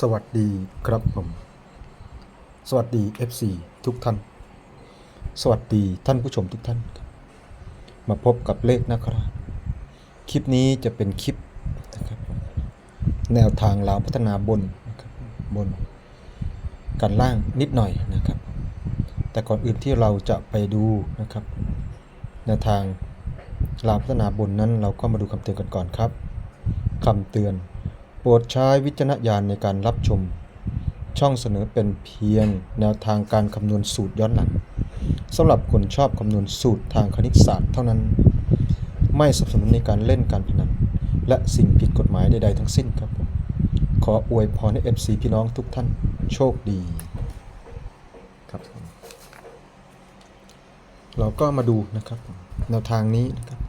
สวัสดีครับผม สวัสดี FC ทุกท่าน สวัสดีท่านผู้ชมทุกท่าน มาพบกับเลขนะครับ คลิปนี้จะเป็นคลิปนะครับแนวทางลาวพัฒนาบนนะครับบนกันล่างนิดหน่อยนะครับ แต่ก่อนอื่นที่เราจะไปดูนะครับ แนวทางลาวพัฒนาบนนั้นเราก็มาดูคำเตือนกันก่อนครับคำเตือน ปรดใช้วิจารณญาณในการรับชม ช่องเสนอเป็นเพียงแนวทางการคำนวณสูตรย้อนหลังสำหรับคนชอบคำนวณสูตรทางคณิตศาสตร์เท่านั้น ไม่สนับสนุนในการเล่นการพนันและสิ่งผิดกฎหมายใดๆทั้งสิ้นครับผมขออวยพรให้ FC พี่น้องทุกท่านโชคดีครับเราก็มาดูนะครับแนวทางนี้นะครับ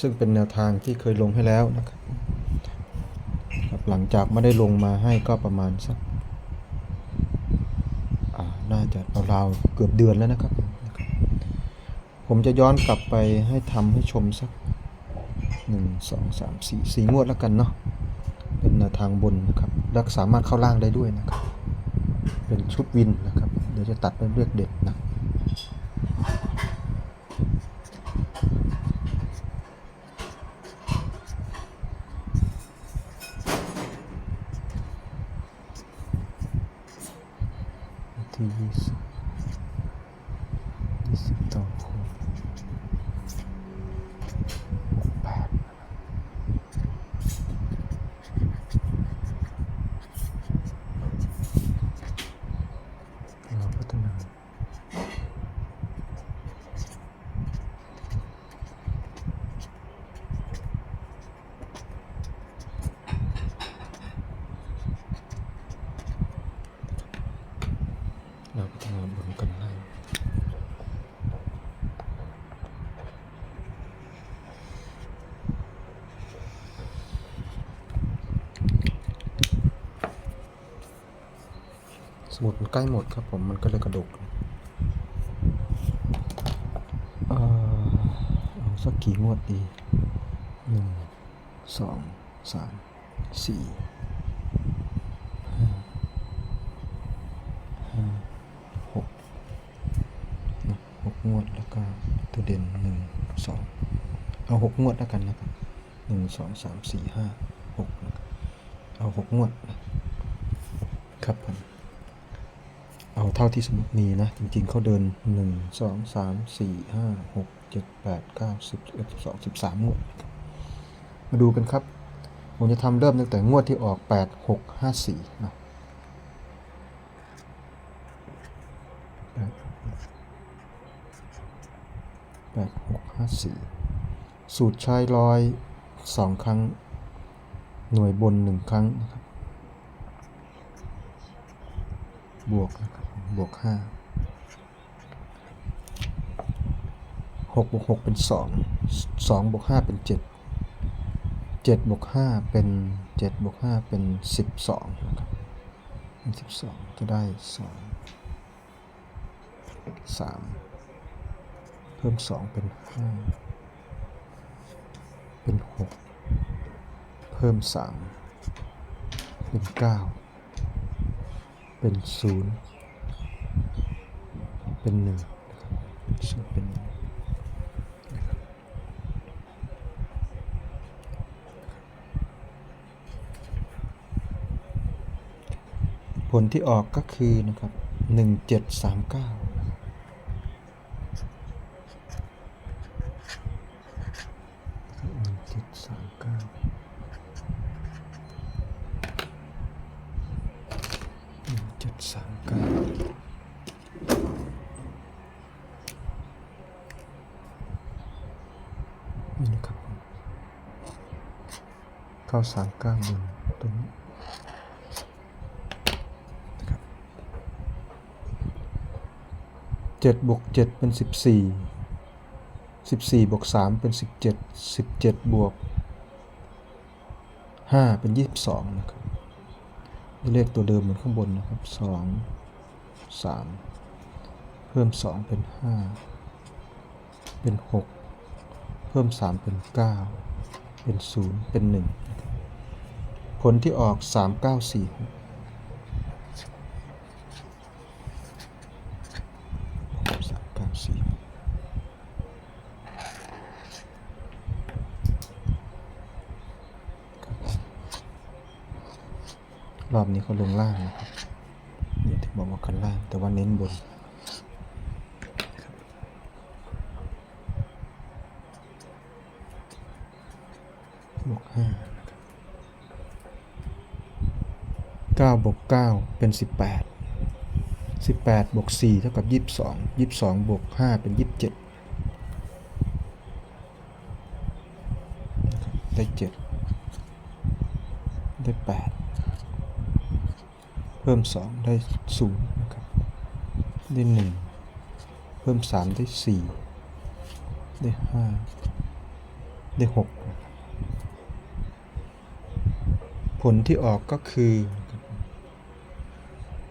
ซึ่งเป็นแนวทางที่เคยลงให้แล้วนะครับ หลังจากไม่ได้ลงมาให้ก็ประมาณสักน่าจะราวๆเกือบเดือนแล้วนะครับ ผมจะย้อนกลับไปให้ทำให้ชมสักหนึ่งสองสามสี่สี่งวดแล้วกันเนาะเป็นทางบนนะครับและสามารถเข้าล่างได้ด้วยนะครับ เป็นชุดวินนะครับ เดี๋ยวจะตัดเป็นเลือกเด็ดนะ วันที่ยี่สิบยี่สิบต่อคมหกแปดเราพัฒนาเราพัฒนาบนกันล่าง สมุดมันใกล้หมดครับผมมันก็เลยกระดกเอ่อเอาสักกี่งวดดีหนึ่งสองสามสี่ห้าหกนะหกงวดแล้วก็ตัวเด่นหนึ่งสองเอาหกงวดแล้วกันนะครับหนึ่งสองสามสี่ห้าหกเอาหกงวดนะครับผม เท่าที่สมมติมีนะ จริงๆเขาเดินหนึ่งสองสามสี่ห้าหกเจ็ดแปดเก้าสิบเอ็ดสองสิบสามงวดนะครับมาดูกันครับ ผมจะทำเริ่มตั้งแต่งวดที่ออกแปดหกห้าสี่นะแปดหกห้าสี่สูตรช้ร้อยสองครั้ง หน่วยบนหนึ่งครั้งนะครับบวกนะครับ บวกห้าหกบวกหกเป็นสองสองบวกห้าเป็นเจ็ดเจ็ดบวกห้าเป็นเจ็ดบวกห้าเป็นสิบสองนะครับเป็นสิบสองจะได้สองสามเพิ่มสองเป็นห้าเป็นหกเพิ่มสามเป็นเก้าเป็นศูนย์ เป็นหนึ่งนะครับศูนย์เป็นหนึ่งผลที่ออกก็คือนะครับหนึ่งเจ็ดสามเก้าหนึ่งเจ็ดสามเก้า หนึ่งเจ็ดสามเก้านี่นะครับผม เข้าสามเก้าบนตรงนี้นะครับเจ็ดบวกเจ็ดเป็นสิบสี่สิบสี่บวกสามเป็นสิบเจ็ดสิบเจ็ดบวกห้าเป็นยี่สิบสองนะครับเลขตัวเดิมเหมือนข้างบนนะครับสองสามเพิ่มสองเป็นห้าเป็นหกเพิ่มสามเป็นเก้าเป็นศูนย์เป็นหนึ่ง ผลที่ออกสามเก้าสี่หกสามเก้าสี่รอบนี้เขาลงล่างนะครับนี่ที่บอกว่ากันล่าง แต่ว่าเน้นบนบวกห้า เก้าบวกเก้าเป็นสิบแปดสิบแปดบวกสี่เท่ากับยี่สิบสองยี่สิบสองบวกห้าเป็นยี่สิบเจ็ดได้เจ็ดได้แปดเพิ่มสองได้ศูนย์นะครับได้หนึ่งเพิ่มสามได้สี่ได้ห้าได้หกผลที่ออกก็คือ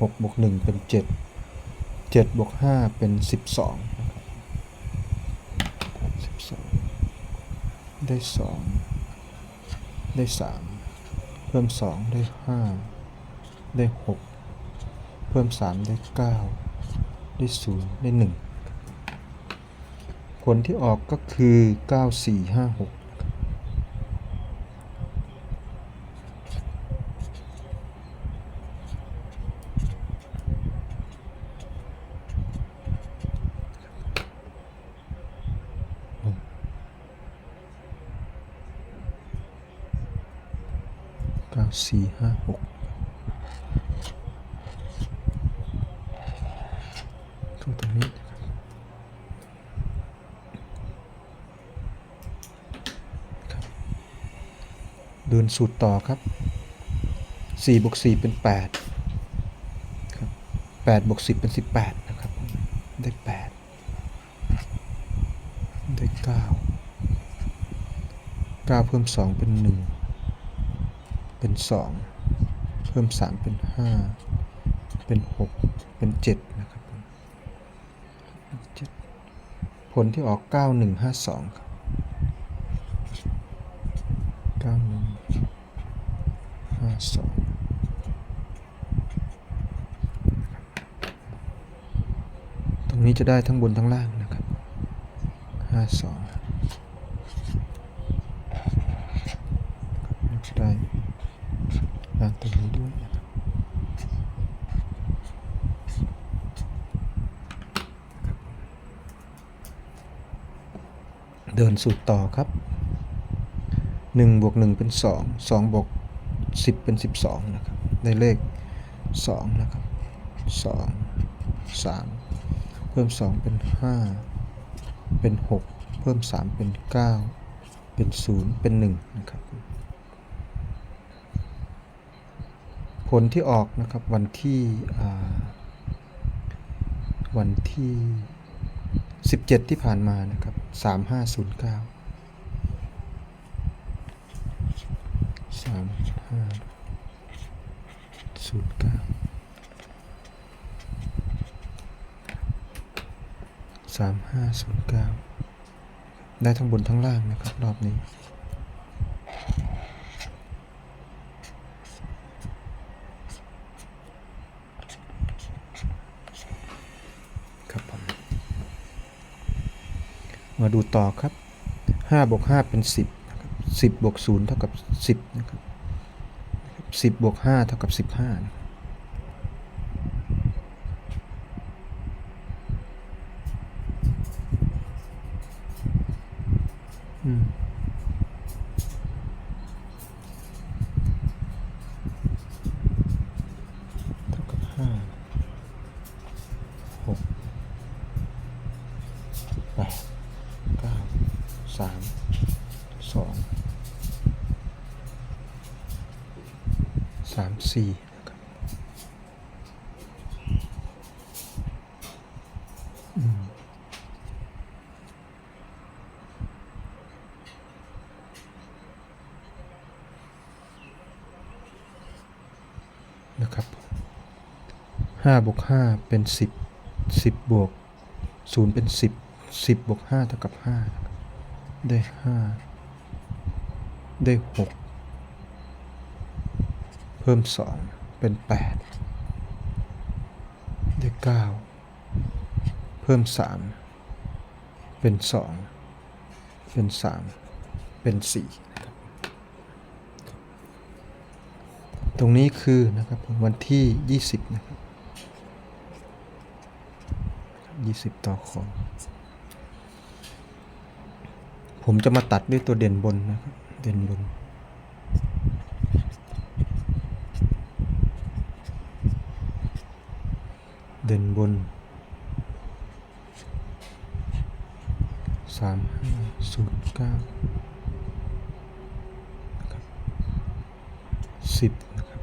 6บวก1เป็น 7 7บวก5เป็น 12 12 ได้ 2 ได้ 3 เพิ่ม 2 ได้ 5 ได้ 6 เพิ่ม 3 ได้ 9 ได้ 0 ได้ 1 ผลที่ออกก็คือ 9456 เก้าสี่ห้าหกเข้าตรงนี้ครับเดินสูตรต่อครับสี่บวกสี่เป็นแปดครับแปดบวกสิบเป็นสิบแปดนะครับได้แปดได้เก้าเก้าเพิ่มสองเป็นหนึ่ง เป็น 2 เพิ่ม 3 เป็น 5 เป็น 6 เป็น 7 นะครับผลที่ออก 9152 ครับ 9152นี้จะได้ทั้งบนทั้งล่างนะครับ 52 ตรงนี้ด้วยนะครับเดินสูตรต่อครับหนึ่งบวกหนึ่งเป็นสองสองบวกสิบเป็นสิบสองนะครับ ได้เลขสองนะครับสองสามเพิ่มสองเป็นห้าเป็นหกเพิ่มสามเป็นเก้าเป็นศูนย์เป็นหนึ่งนะครับ ผลที่ออกนะครับวันที่วันที่ 17 ที่ผ่านมานะครับ 3509 3509 3509 ได้ทั้งบนทั้งล่างนะครับ รอบนี้ ครับผม มาดูต่อครับห้าบวกห้าเป็นสิบนะครับสิบบวกศูนย์เท่ากับสิบนะครับสิบบวกห้าเท่ากับสิบห้านะครับอืม 4นะครับนะครับ5บวก5เป็น 10 10 บวก 0 เป็น 10 10บวก5เท่ากับ5ได้ 5 ได้ 6 เพิ่มสองเป็นแปดได้เก้าเพิ่มสามเป็นสองเป็นสามเป็นสี่นะครับ ตรงนี้คือนะครับวันที่ยี่สิบนะครับยี่สิบต่อของผมจะมาตัดด้วยตัวเด่นบนนะครับ เด่นบน เด่นบนสามห้าศูนย์เก้านะครับสิบนะครับ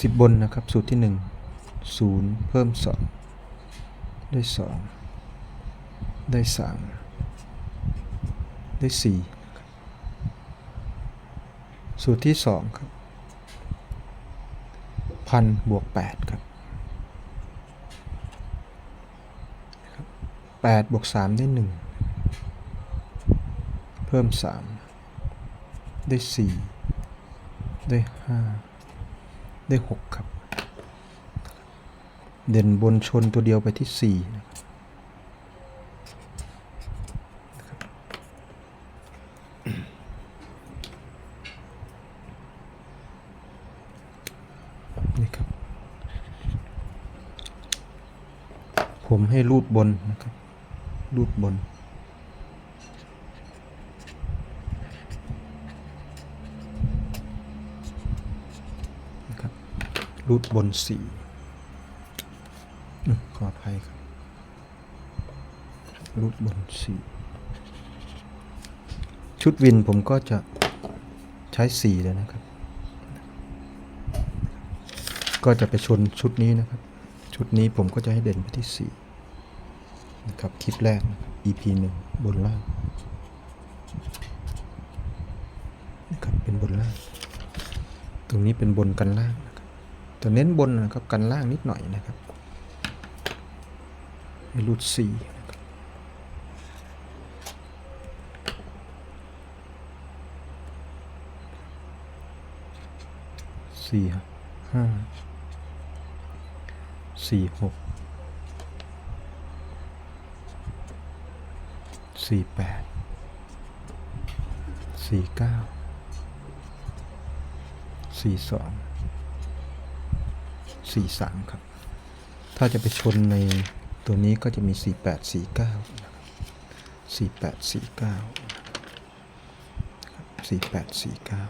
สิบบนนะครับ สูตรที่หนึ่งศูนย์เพิ่มสองได้สองได้สามได้สี่สูตรที่สองครับ 6,000บวก8ครับ8บวก3ได้ 1 เพิ่ม 3 ได้ 4 ได้ 5 ได้ 6 ครับ เด่นบนชนตัวเดียวไปที่ 4 ผมให้รูดบนนะครับ รูดบน นะครับ รูดบนสี่ขออภัยครับ รูดบนสี่ชุดวินผมก็จะใช้สี่เลยนะครับ ก็จะไปชนชุดนี้นะครับ ชุดนี้ผมก็จะให้เด่นไปที่สี่ นะครับคลิปแรกนะครับ EP หนึ่งบนล่างนะครับเป็นบนล่าง ตรงนี้เป็นบนกันล่างนะครับแต่เน้นบนนะครับกันล่างนิดหน่อยนะครับรูดสี่นะครับสี่ห้าสี่หก สี่แปดสี่เก้าสี่สองสี่สามครับ ถ้าจะไปชนในตัวนี้ก็จะมีสี่แปดสี่เก้าสี่แปดสี่เก้าสี่แปดสี่เก้า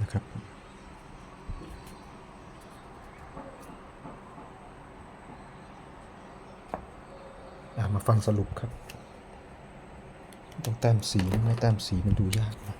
นะครับผมอะมา ฟังสรุปครับ ต้องแต้มสีไม่แต้มสีมันดูยากนะ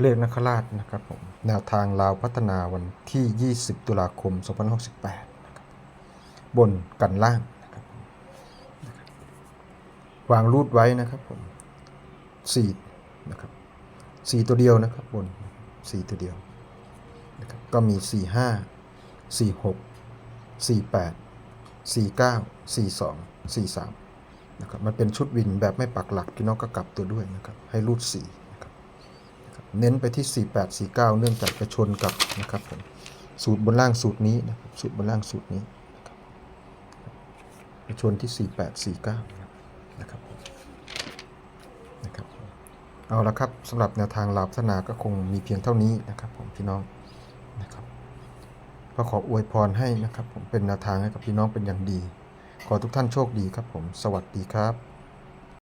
เลขนักราชนะครับผมแนวทางลาวพัฒนาวันที่ 20 ตุลาคม 2068นะครับบนกันล่างนะครับวางรูดไว้นะครับผม4นะครับ4ตัวเดียวนะครับบน 4 ตัวเดียวนะครับก็มี 4 5 4 6 4 8 4 9 4 2 4 3นะครับมันเป็นชุดวินแบบไม่ปักหลักพี่น้องก็กลับตัวด้วยนะครับให้รูด 4 เน้นไปที่ 48 49 เนื่องจากจะชนกับนะครับผมสูตรบนล่างสูตรนี้นะครับสูตรบนล่างสูตรนี้นะครับไปชนที่ 4849 นะครับนะครับเอาละครับสำหรับแนวทางลาวพัฒนาก็คงมีเพียงเท่านี้นะครับผมพี่น้องนะครับก็ขออวยพรให้นะครับผมเป็นแนวทางให้กับพี่น้องเป็นอย่างดี ขอทุกท่านโชคดีครับผม สวัสดีครับ